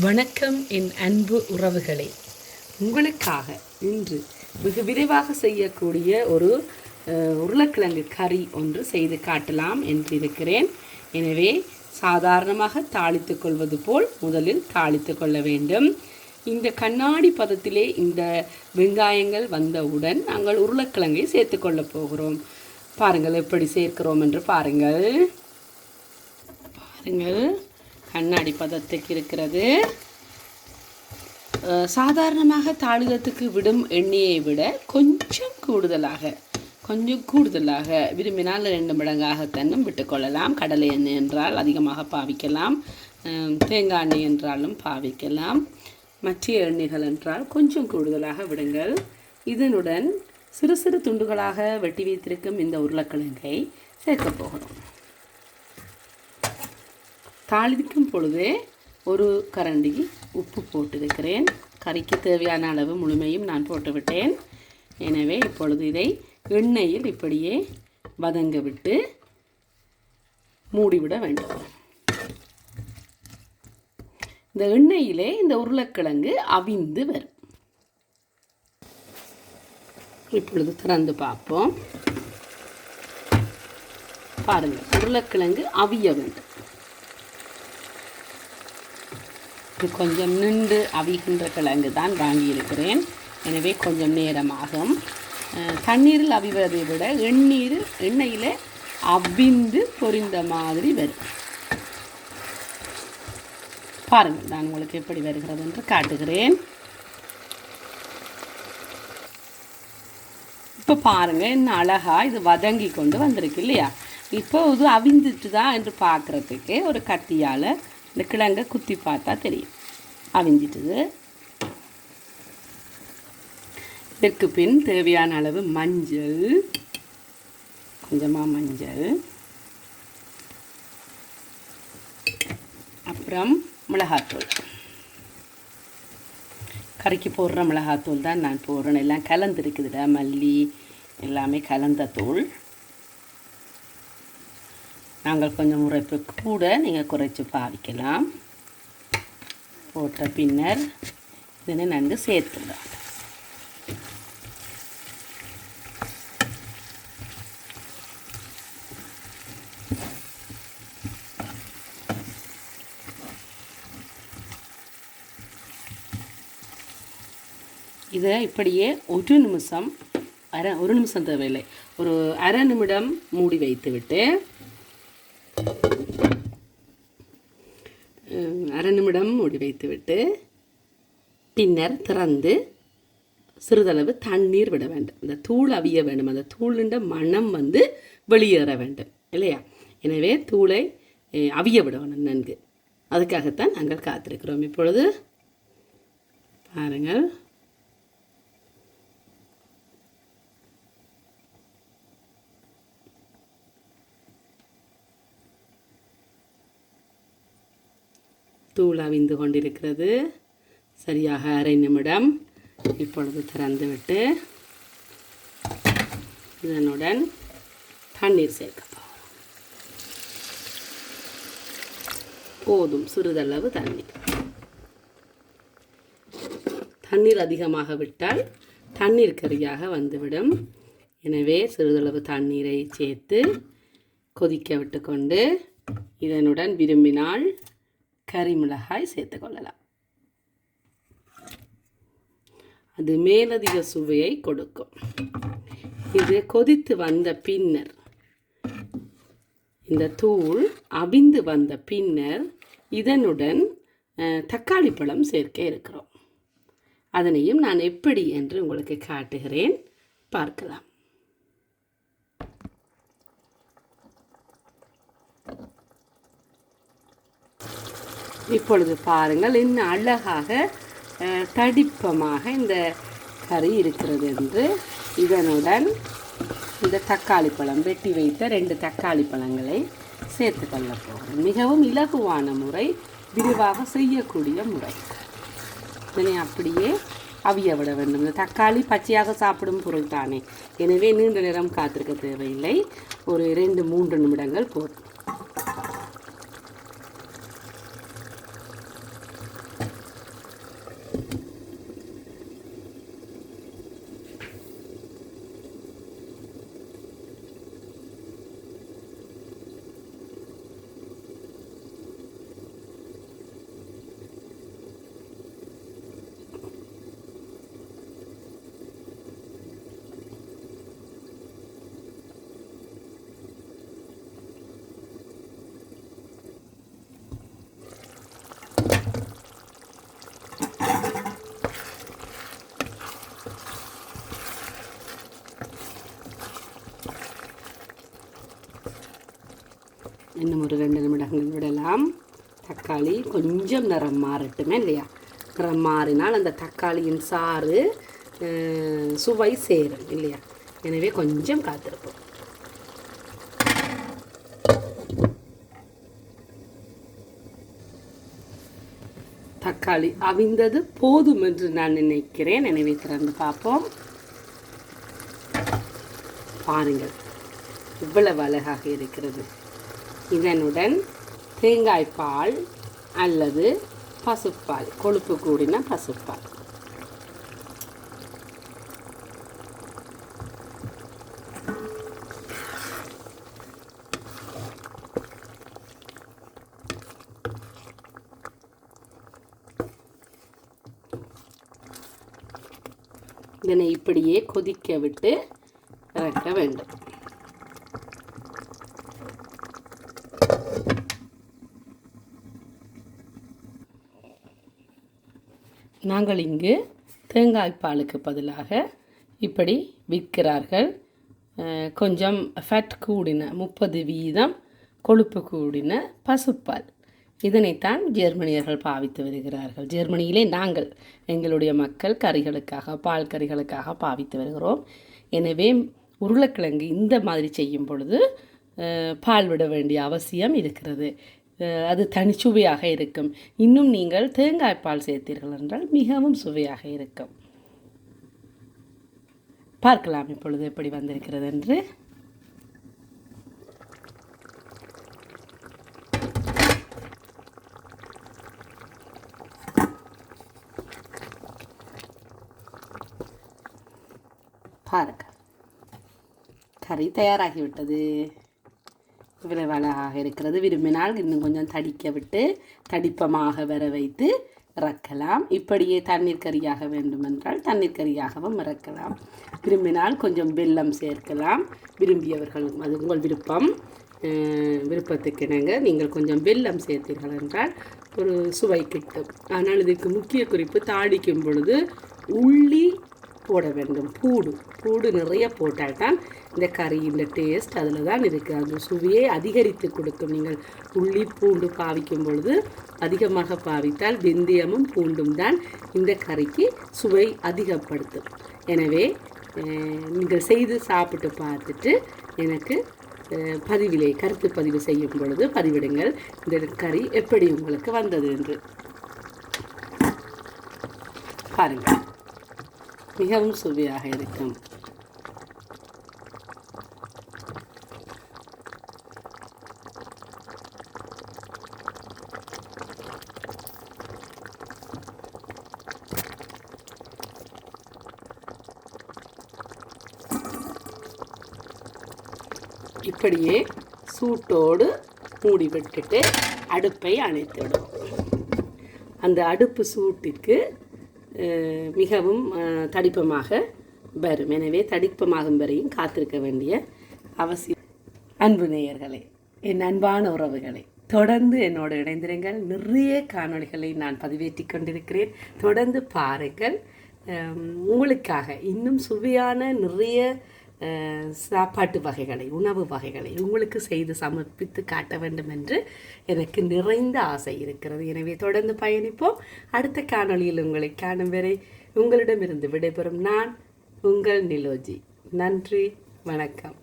வணக்கம் என் அன்பு உறவுகளே. உங்களுக்காக இன்று மிக விரைவாக செய்யக்கூடிய ஒரு உருளைக்கிழங்கு கறி ஒன்று செய்து காட்டலாம் என்று இருக்கிறேன் எனவே சாதாரணமாக தாளித்து கொள்வது போல் முதலில் தாளித்து கொள்ள வேண்டும். இந்த கண்ணாடி பதத்திலே இந்த வெங்காயங்கள் வந்தவுடன் நாங்கள் உருளைக்கிழங்கை சேர்த்து கொள்ளப் போகிறோம். பாருங்கள் எப்படி சேர்க்கிறோம் என்று பாருங்கள். பாருங்கள். கண்ணாடி பதத்துக்கு இருக்கிறது. சாதாரணமாக தாளிதத்துக்கு விடும் எண்ணெயை விட கொஞ்சம் கூடுதலாக கொஞ்சம் கூடுதலாக விரும்பினால் ரெண்டு மடங்காகத்தன்னும் விட்டுக்கொள்ளலாம் கடலை எண்ணெய் என்றால் அதிகமாக பாவிக்கலாம். தேங்காய் எண்ணெய் என்றாலும் பாவிக்கலாம். மற்ற எண்ணெய்கள் என்றால் கொஞ்சம் கூடுதலாக விடுங்கள். இதனுடன் சிறு சிறு துண்டுகளாக வெட்டி வைத்திருக்கும் இந்த உருளைக்கிழங்கை சேர்க்கப் போகிறோம். தாளிக்கும் பொழுதே ஒரு கரண்டி உப்பு போட்டிருக்கிறேன். கறிக்கு தேவையான அளவு முழுமையும் நான் போட்டுவிட்டேன். எனவே இப்பொழுது இதை எண்ணெயில் இப்படியே வதங்க விட்டு மூடிவிட வேண்டும். இந்த எண்ணெயிலே இந்த உருளைக்கிழங்கு அவிந்து வரும். இப்பொழுது திறந்து பார்ப்போம். பாருங்கள் உருளைக்கிழங்கு அவிய வேண்டும். இது கொஞ்சம் நின்று அவிகின்ற கிழங்கு தான் வாங்கியிருக்கிறேன். எனவே கொஞ்சம் நேரமாகும். தண்ணீரில் அவிவதை விட எண்ணீர் எண்ணெயில் அவிந்து பொரிந்த மாதிரி வரும். பாருங்கள் நான் உங்களுக்கு எப்படி வருகிறது என்று காட்டுகிறேன். இப்போ பாருங்கள் என்ன அழகாக இது வதங்கி கொண்டு வந்திருக்கு இல்லையா? இப்போ இது அவிந்துட்டு தான் என்று பார்க்குறதுக்கு ஒரு கத்தியால் இந்த கிழங்கை குத்தி பார்த்தா தெரியும். அவிஞ்சிட்டுது. இதற்கு பின் தேவையான அளவு மஞ்சள். கொஞ்சமாக மஞ்சள். அப்புறம் மிளகாத்தூள். கறிக்கு போடுற மிளகாத்தூள் தான் நான் போடுறேன். எல்லாம் கலந்துருக்குதுடா மல்லி எல்லாமே கலந்த தூள். நாங்கள் கொஞ்சம் உரைப்பு கூட நீங்கள் குறைச்சி பாவிக்கலாம். போட்ட பின்னர் இதனை நன்கு சேர்த்துடலாம் இதை இப்படியே ஒரு நிமிஷம் அரை ஒரு நிமிஷம் தேவையில்லை. ஒரு அரை நிமிடம் மூடி வைத்துவிட்டு அரை நிமிடம் மூடி வைத்துவிட்டு பின்னர் திறந்து சிறிதளவு தண்ணீர் விட வேண்டும். இந்த தூள் அவிய வேண்டும். அந்த தூளுண்ட மனம் வந்து வெளியேற வேண்டும். இல்லையா? எனவே தூளை அவிய விடணும் நன்கு. அதுக்காகத்தான் நாங்கள் காத்திருக்கிறோம். இப்பொழுது பாருங்கள். தூள் அவிந்து கொண்டிருக்கிறது. சரியாக அரை நிமிடம் இப்பொழுது திறந்துவிட்டு இதனுடன் தண்ணீர் சேர்க்க போகிறோம் போதும் சிறிதளவு தண்ணீர். தண்ணீர் அதிகமாக விட்டால் தண்ணீர் கறியாக வந்துவிடும். எனவே சிறிதளவு தண்ணீரை சேர்த்து கொதிக்க விட்டுக்கொண்டு இதனுடன் விரும்பினால் கறி மிளகாய் சேர்த்து கொள்ளலாம். அது மேலதிக சுவையை கொடுக்கும். இது கொதித்து வந்த பின்னர் இந்த தூள் அவிந்து வந்த பின்னர் இதனுடன் தக்காளி பழம் சேர்க்க இருக்கிறோம். அதனையும் நான் எப்படி என்று உங்களுக்கு காட்டுகிறேன். பார்க்கலாம். இப்பொழுது பாருங்கள் இன்னும் அழகாக தடிப்பமாக இந்த கறி இருக்கிறது என்று. இதனுடன் இந்த தக்காளி பழம் வெட்டி வைத்த ரெண்டு தக்காளி பழங்களை சேர்த்து கொள்ள போகிறேன். மிகவும் இலகுவான முறை விரிவாக செய்யக்கூடிய முறை. இதனை அப்படியே அவிய விட வேண்டும். இந்த தக்காளி பச்சையாக சாப்பிடும் பொருள் தானே எனவே நீண்ட நேரம் காத்திருக்க தேவையில்லை. ஒரு ரெண்டு மூன்று நிமிடங்கள் போதும். இன்னும் ஒரு ரெண்டு நிமிடங்கள் விடலாம். தக்காளி கொஞ்சம் நிறம் மாறட்டுமே இல்லையா? நிறம் மாறினால் அந்த தக்காளியின் சாறு சுவை சேரும் இல்லையா? எனவே கொஞ்சம் காத்திருப்போம். தக்காளி அவிந்தது போதும் என்று நான் நினைக்கிறேன். எனவே திறந்து பார்ப்போம். பாருங்கள் இவ்வளவு அழகாக இருக்கிறது. இதனுடன் தேங்காய் பால் அல்லது பசுப்பால் கொழுப்பு கூடின பசுப்பால். இதனை இப்படியே கொதிக்க விட்டு இறக்க வேண்டும். நாங்கள் இங்கு தேங்காய் பாலுக்கு பதிலாக இப்படி விற்கிறார்கள். கொஞ்சம் ஃபேட் கூடின முப்பது வீதம் கொழுப்பு கூடின பசுப்பால். இதனைத்தான் ஜெர்மனியர்கள் பாவித்து வருகிறார்கள். ஜெர்மனியிலே நாங்கள் எங்களுடைய மக்கள் கறிகளுக்காக பால் கறிகளுக்காக பாவித்து வருகிறோம். எனவே உருளைக்கிழங்கு இந்த மாதிரி செய்யும் பொழுது பால் விட வேண்டிய அவசியம் இருக்கிறது. அது தனிச்சுவையாக இருக்கும். இன்னும் நீங்கள் தேங்காய் பால் சேர்த்தீர்கள் என்றால் மிகவும் சுவையாக இருக்கும். பார்க்கலாம் இப்பொழுது எப்படி வந்திருக்கிறது என்று. பாருங்கள் கறி தயாராகிவிட்டது. இவ்வளவு அழகாக இருக்கிறது. விரும்பினால் இன்னும் கொஞ்சம் தடிக்க விட்டு தடிப்பமாக வர வைத்து இறக்கலாம். இப்படியே தண்ணீர் கறியாக வேண்டுமென்றால் தண்ணீர் கறியாகவும் இறக்கலாம். விரும்பினால் கொஞ்சம் வெல்லம் சேர்க்கலாம். விரும்பியவர்கள் அது உங்கள் விருப்பம். விருப்பத்துக்கிணங்க விருப்பத்துக்கு நீங்கள் கொஞ்சம் வெல்லம் சேர்த்தீர்கள் என்றால் ஒரு சுவை கிட்டும். ஆனால் இதுக்கு முக்கிய குறிப்பு தாளிக்கும் பொழுது உள்ளி போட வேண்டும். பூடு பூடு நிறைய போட்டால் தான் இந்த கறியின் டேஸ்ட் அதில் தான் இருக்குது அந்த சுவையை அதிகரித்து கொடுக்கும். நீங்கள் உள்ளி பூண்டு பாவிக்கும் பொழுது அதிகமாக பாவித்தால் வெந்தயமும் பூண்டும் தான் இந்த கறிக்கு சுவை அதிகப்படுத்தும். எனவே நீங்கள் செய்து சாப்பிட்டு பார்த்துட்டு எனக்கு பதிவிலே கருத்து பதிவு செய்யும் பொழுது பதிவிடுங்கள். இந்த கறி எப்படி உங்களுக்கு வந்தது என்று. பாருங்கள். மிகவும் சுவையாக இருக்கும். இப்படியே சூட்டோடு மூடி விட்டுட்டு அடுப்பை அணைத்து விடுவோம். அந்த அடுப்பு சூட்டுக்கு மிகவும் தடிப்பமாக வரும். எனவே தடிப்பமாகும் வரையும் காத்திருக்க வேண்டிய அவசியம். அன்பு நேயர்களே என் அன்பான உறவுகளே தொடர்ந்து என்னோடு இணைந்திருங்கள். நிறைய காணொளிகளை நான் பதிவேற்றி கொண்டிருக்கிறேன். தொடர்ந்து பாருங்கள். உங்களுக்காக இன்னும் சுவையான நிறைய சாப்பாட்டு வகைகளை உணவு வகைகளை உங்களுக்கு செய்து சமர்ப்பித்து காட்ட வேண்டும் என்று எனக்கு நிறைந்த ஆசை இருக்கிறது. எனவே தொடர்ந்து பயணிப்போம். அடுத்த காணொளியில் உங்களை காணும் வரை உங்களிடமிருந்து விடைபெறும் நான் உங்கள் நிலோஜி. நன்றி வணக்கம்.